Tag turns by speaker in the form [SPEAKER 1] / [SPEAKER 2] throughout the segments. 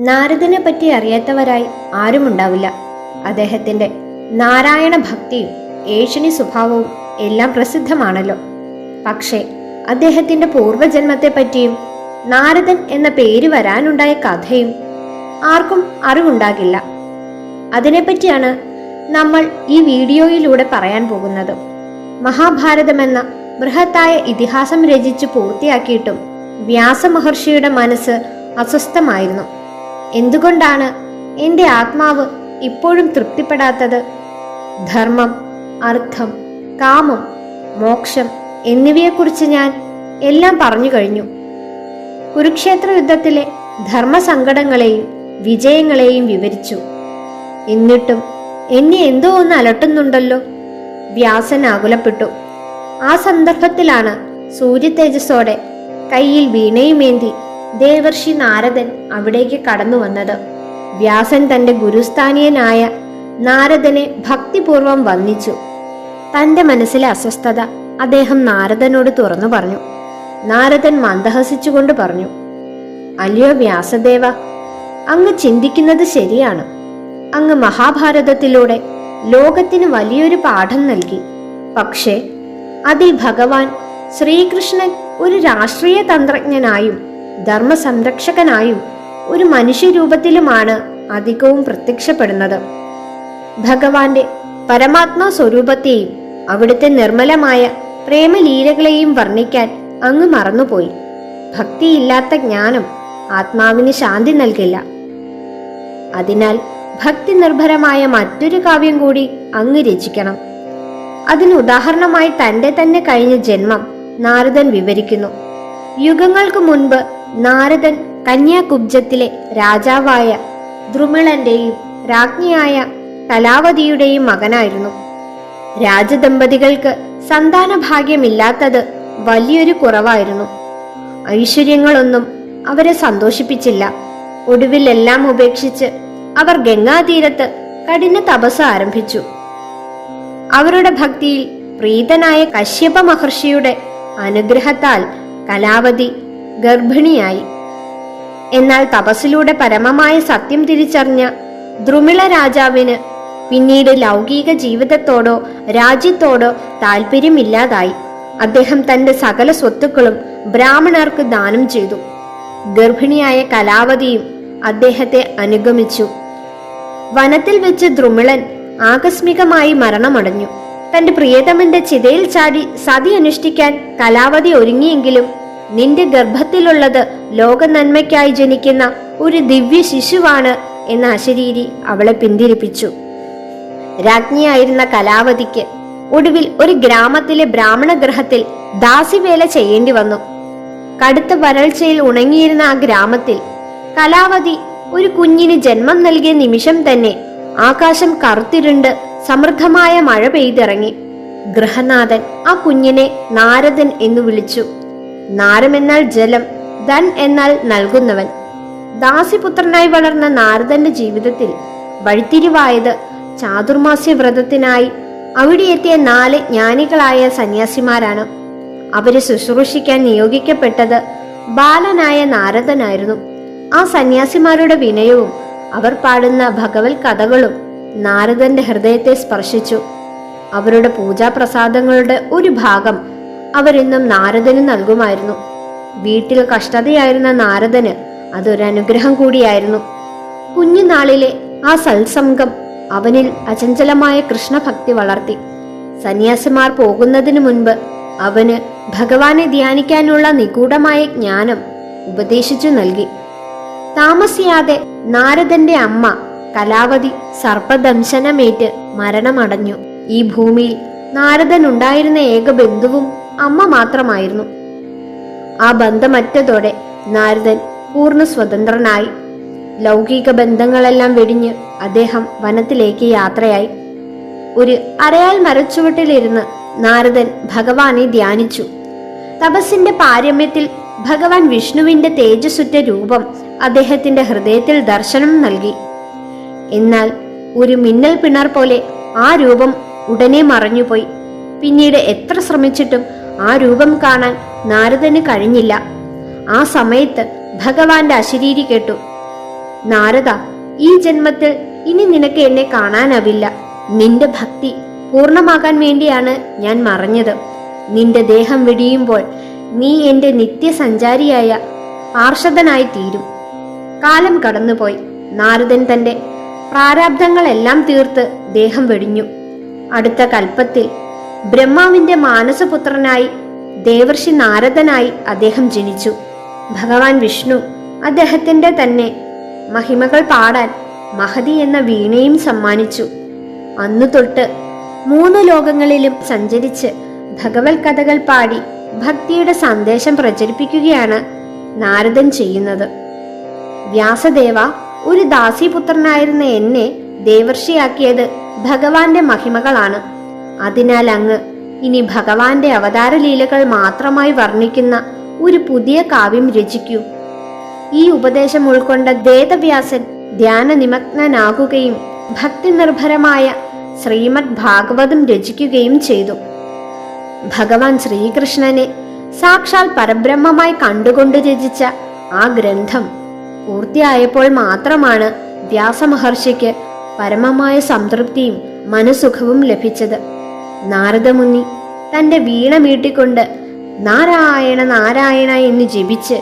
[SPEAKER 1] നാരദനെ പറ്റി അറിയാത്തവരായി ആരുമുണ്ടാവില്ല. അദ്ദേഹത്തിന്റെ നാരായണ ഭക്തിയും ഏഷണി സ്വഭാവവും എല്ലാം പ്രസിദ്ധമാണല്ലോ. പക്ഷേ അദ്ദേഹത്തിന്റെ പൂർവജന്മത്തെ പറ്റിയും നാരദൻ എന്ന പേര് വരാനുണ്ടായ കഥയും ആർക്കും അറിവുണ്ടാകില്ല. അതിനെപ്പറ്റിയാണ് നമ്മൾ ഈ വീഡിയോയിലൂടെ പറയാൻ പോകുന്നത്. മഹാഭാരതമെന്ന ബൃഹത്തായ ഇതിഹാസം രചിച്ച് പൂർത്തിയാക്കിയിട്ടും വ്യാസമഹർഷിയുടെ മനസ്സ് അസ്വസ്ഥമായിരുന്നു. എന്തുകൊണ്ടാണ് എന്റെ ആത്മാവ് ഇപ്പോഴും തൃപ്തിപ്പെടാത്തത്? ധർമ്മം അർത്ഥം കാമം മോക്ഷം എന്നിവയെക്കുറിച്ച് ഞാൻ എല്ലാം പറഞ്ഞു കഴിഞ്ഞു. കുരുക്ഷേത്ര യുദ്ധത്തിലെ ധർമ്മസങ്കടങ്ങളെയും വിജയങ്ങളെയും വിവരിച്ചു. എന്നിട്ടും എന്നെ എന്തോ ഒന്ന് അലട്ടുന്നുണ്ടല്ലോ. വ്യാസൻ ആകുലപ്പെട്ടു. ആ സന്ദർഭത്തിലാണ് സൂര്യ തേജസ്സോടെ കയ്യിൽ വീണയുമേന്തി ദേവർഷി നാരദൻ അവിടേക്ക് കടന്നു വന്നത്. വ്യാസൻ തന്റെ ഗുരുസ്ഥാനീയനായ നാരദനെ ഭക്തിപൂർവം വന്ദിച്ചു. തന്റെ മനസ്സിലെ അസ്വസ്ഥത അദ്ദേഹം നാരദനോട് തുറന്നു പറഞ്ഞു. നാരദൻ മന്ദഹസിച്ചുകൊണ്ട് പറഞ്ഞു അല്ലയോ വ്യാസദേവ അങ്ങ് ചിന്തിക്കുന്നത് ശരിയാണ്. അങ്ങ് മഹാഭാരതത്തിലൂടെ ലോകത്തിന് വലിയൊരു പാഠം നൽകി. പക്ഷേ അതിൽ ഭഗവാൻ ശ്രീകൃഷ്ണൻ ഒരു രാഷ്ട്രീയ തന്ത്രജ്ഞനായും ധർമ്മസംരക്ഷകനായും ഒരു മനുഷ്യരൂപത്തിലുമാണ് അധികവും പ്രത്യക്ഷപ്പെടുന്നത്. ഭഗവാന്റെ പരമാത്മാ സ്വരൂപത്തെയും അവിടുത്തെ നിർമ്മലമായ പ്രേമലീലകളെയും വർണിക്കാൻ അങ്ങ് മറന്നുപോയി. ഭക്തിയില്ലാത്ത ജ്ഞാനം ആത്മാവിന് ശാന്തി നൽകില്ല. അതിനാൽ ഭക്തി നിർഭരമായ മറ്റൊരു കാവ്യം കൂടി അങ്ങ് രചിക്കണം. അതിന് ഉദാഹരണമായി തന്റെ തന്നെ കഴിഞ്ഞ ജന്മം നാരദൻ വിവരിക്കുന്നു. യുഗങ്ങൾക്ക് മുൻപ് നാരദൻ കന്യാകുബ്ജത്തിലെ രാജാവായ ദ്രുമിളന്റെയും രാജ്ഞിയായ കലാവതിയുടെയും മകനായിരുന്നു. രാജദമ്പതികൾക്ക് സന്താന ഭാഗ്യമില്ലാത്തത് വലിയൊരു കുറവായിരുന്നു. ഐശ്വര്യങ്ങളൊന്നും അവരെ സന്തോഷിപ്പിച്ചില്ല. ഒടുവിൽ എല്ലാം ഉപേക്ഷിച്ച് അവർ ഗംഗാതീരത്ത് കഠിന തപസ് ആരംഭിച്ചു. അവരുടെ ഭക്തിയിൽ പ്രീതനായ കശ്യപ മഹർഷിയുടെ അനുഗ്രഹത്താൽ കലാവതി ഗർഭിണിയായി. എന്നാൽ തപസ്സിലൂടെ പരമമായ സത്യം തിരിച്ചറിഞ്ഞ ദ്രുമിള രാജാവിന് പിന്നീട് ലൗകിക ജീവിതത്തോടോ രാജ്യത്തോടോ താല്പര്യമില്ലാതായി അദ്ദേഹം തന്റെ സകല സ്വത്തുക്കളും ബ്രാഹ്മണർക്ക് ദാനം ചെയ്തു. ഗർഭിണിയായ കലാവതിയും അദ്ദേഹത്തെ അനുഗമിച്ചു. വനത്തിൽ വെച്ച് ദ്രുമിളൻ ആകസ്മികമായി മരണമടഞ്ഞു. തന്റെ പ്രിയതമന്റെ ചിതയിൽ ചാടി സതി അനുഷ്ഠിക്കാൻ കലാവതി ഒരുങ്ങിയെങ്കിലും നിന്റെ ഗർഭത്തിലുള്ളത് ലോക നന്മയ്ക്കായി ജനിക്കുന്ന ഒരു ദിവ്യ ശിശുവാണ് എന്ന അശരീരി അവളെ പിന്തിരിപ്പിച്ചു. രാജ്ഞിയായിരുന്ന കലാവതിക്ക് ഒടുവിൽ ഒരു ഗ്രാമത്തിലെ ബ്രാഹ്മണ ഗ്രഹത്തിൽ ദാസിവേല ചെയ്യേണ്ടി വന്നു. കടുത്ത വരൾച്ചയിൽ ഉണങ്ങിയിരുന്ന ആ ഗ്രാമത്തിൽ കലാവതി ഒരു കുഞ്ഞിന് ജന്മം നൽകിയ നിമിഷം തന്നെ ആകാശം കറുത്തിരുണ്ട് സമൃദ്ധമായ മഴ പെയ്തിറങ്ങി. ഗൃഹനാഥൻ ആ കുഞ്ഞിനെ നാരദൻ എന്നു വിളിച്ചു. നാരമെന്നാൽ ജലം ധൻ എന്നാൽ നൽകുന്നവൻ. ദാസിപുത്രനായി വളർന്ന നാരദന്റെ ജീവിതത്തിൽ വഴിത്തിരിവായത് ചാതുർമാസ്യ വ്രതത്തിനായി അവിടെ എത്തിയ നാല് ജ്ഞാനികളായ സന്യാസിമാരാണ്. അവരെ ശുശ്രൂഷിക്കാൻ നിയോഗിക്കപ്പെട്ടത് ബാലനായ നാരദനായിരുന്നു. ആ സന്യാസിമാരുടെ വിനയവും അവർ പാടുന്ന ഭഗവത് കഥകളും നാരദന്റെ ഹൃദയത്തെ സ്പർശിച്ചു. അവരുടെ പൂജാപ്രസാദങ്ങളുടെ ഒരു ഭാഗം അവരെന്നും നാരദന് നൽകുമായിരുന്നു. വീട്ടിൽ കഷ്ടതയായിരുന്ന നാരദന് അതൊരനുഗ്രഹം കൂടിയായിരുന്നു. കുഞ്ഞുനാളിലെ ആ സത്സംഗം അവനിൽ അചഞ്ചലമായ കൃഷ്ണഭക്തി വളർത്തി. സന്യാസിമാർ പോകുന്നതിനു മുൻപ് അവന് ഭഗവാനെ ധ്യാനിക്കാനുള്ള നിഗൂഢമായ ജ്ഞാനം ഉപദേശിച്ചു നൽകി. താമസിയാതെ നാരദന്റെ അമ്മ കലാവതി സർപ്പദംശനമേറ്റ് മരണമടഞ്ഞു. ഈ ഭൂമിയിൽ നാരദൻ ഉണ്ടായിരുന്ന ഏക ബന്ധുവും അമ്മ മാത്രമായിരുന്നു. ആ ബന്ധമറ്റതോടെ നാരദൻ പൂർണ സ്വതന്ത്രനായി. ലൗകിക ബന്ധങ്ങളെല്ലാം വെടിഞ്ഞ് അദ്ദേഹം വനത്തിലേക്ക് യാത്രയായി. ഒരു അരയാൽ മരച്ചുവട്ടിലിരുന്ന് നാരദൻ ഭഗവാനെ ധ്യാനിച്ചു. തപസ്സിന്റെ പാരമ്യത്തിൽ ഭഗവാൻ വിഷ്ണുവിന്റെ തേജസ്സുറ്റ രൂപം അദ്ദേഹത്തിന്റെ ഹൃദയത്തിൽ ദർശനം നൽകി. എന്നാൽ ഒരു മിന്നൽ പിണർ പോലെ ആ രൂപം ഉടനെ മറഞ്ഞുപോയി. പിന്നീട് എത്ര ശ്രമിച്ചിട്ടും ആ രൂപം കാണാൻ നാരദന് കഴിഞ്ഞില്ല. ആ സമയത്ത് ഭഗവാന്റെ അശരീരി കേട്ടു. നാരദ ഈ ജന്മത്തിൽ ഇനി നിനക്ക് എന്നെ കാണാനാവില്ല. നിന്റെ ഭക്തി പൂർണമാകാൻ വേണ്ടിയാണ് ഞാൻ മറഞ്ഞത്. നിന്റെ ദേഹം വെടിയുമ്പോൾ നീ എന്റെ നിത്യസഞ്ചാരിയായ പാർഷദനായി തീരും. കാലം കടന്നുപോയി. നാരദൻ തന്റെ പ്രാരാബ്ധങ്ങളെല്ലാം തീർത്ത് ദേഹം വെടിഞ്ഞു. അടുത്ത കൽപ്പത്തിൽ ബ്രഹ്മാവിന്റെ മാനസപുത്രനായി ദേവർഷി നാരദനായി അദ്ദേഹം ജനിച്ചു. ഭഗവാൻ വിഷ്ണു അദ്ദേഹത്തിന്റെ തന്നെ മഹിമകൾ പാടാൻ മഹതി എന്ന വീണയും സമ്മാനിച്ചു. അന്നു തൊട്ട് മൂന്ന് ലോകങ്ങളിലും സഞ്ചരിച്ച് ഭഗവത് കഥകൾ പാടി ഭക്തിയുടെ സന്ദേശം പ്രചരിപ്പിക്കുകയാണ് നാരദൻ ചെയ്യുന്നത്. വ്യാസദേവ ഒരു ദാസിപുത്രനായിരുന്ന എന്നെ ദേവർഷിയാക്കിയത് ഭഗവാന്റെ മഹിമകളാണ്. അതിനാൽ അങ്ങ് ഇനി ഭഗവാന്റെ അവതാരലീലകൾ മാത്രമായി വർണിക്കുന്ന ഒരു പുതിയ കാവ്യം രചിക്കൂ. ഈ ഉപദേശം ഉൾക്കൊണ്ട വേദവ്യാസൻ ധ്യാനനിമഗ്നനാകുകയും ഭക്തി നിർഭരമായ ശ്രീമദ് ഭാഗവതം രചിക്കുകയും ചെയ്തു. ഭഗവാൻ ശ്രീകൃഷ്ണനെ സാക്ഷാൽ പരബ്രഹ്മമായി കണ്ടുകൊണ്ട് രചിച്ച ആ ഗ്രന്ഥം പൂർത്തിയായപ്പോൾ മാത്രമാണ് വ്യാസമഹർഷിക്ക് പരമമായ സംതൃപ്തിയും മനസുഖവും ലഭിച്ചത്. നാരദമുനി തന്റെ വീണ മീട്ടിക്കൊണ്ട് നാരായണ നാരായണ എന്ന് ജപിച്ച്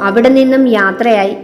[SPEAKER 1] അവിടെ നിന്നും യാത്രയായി.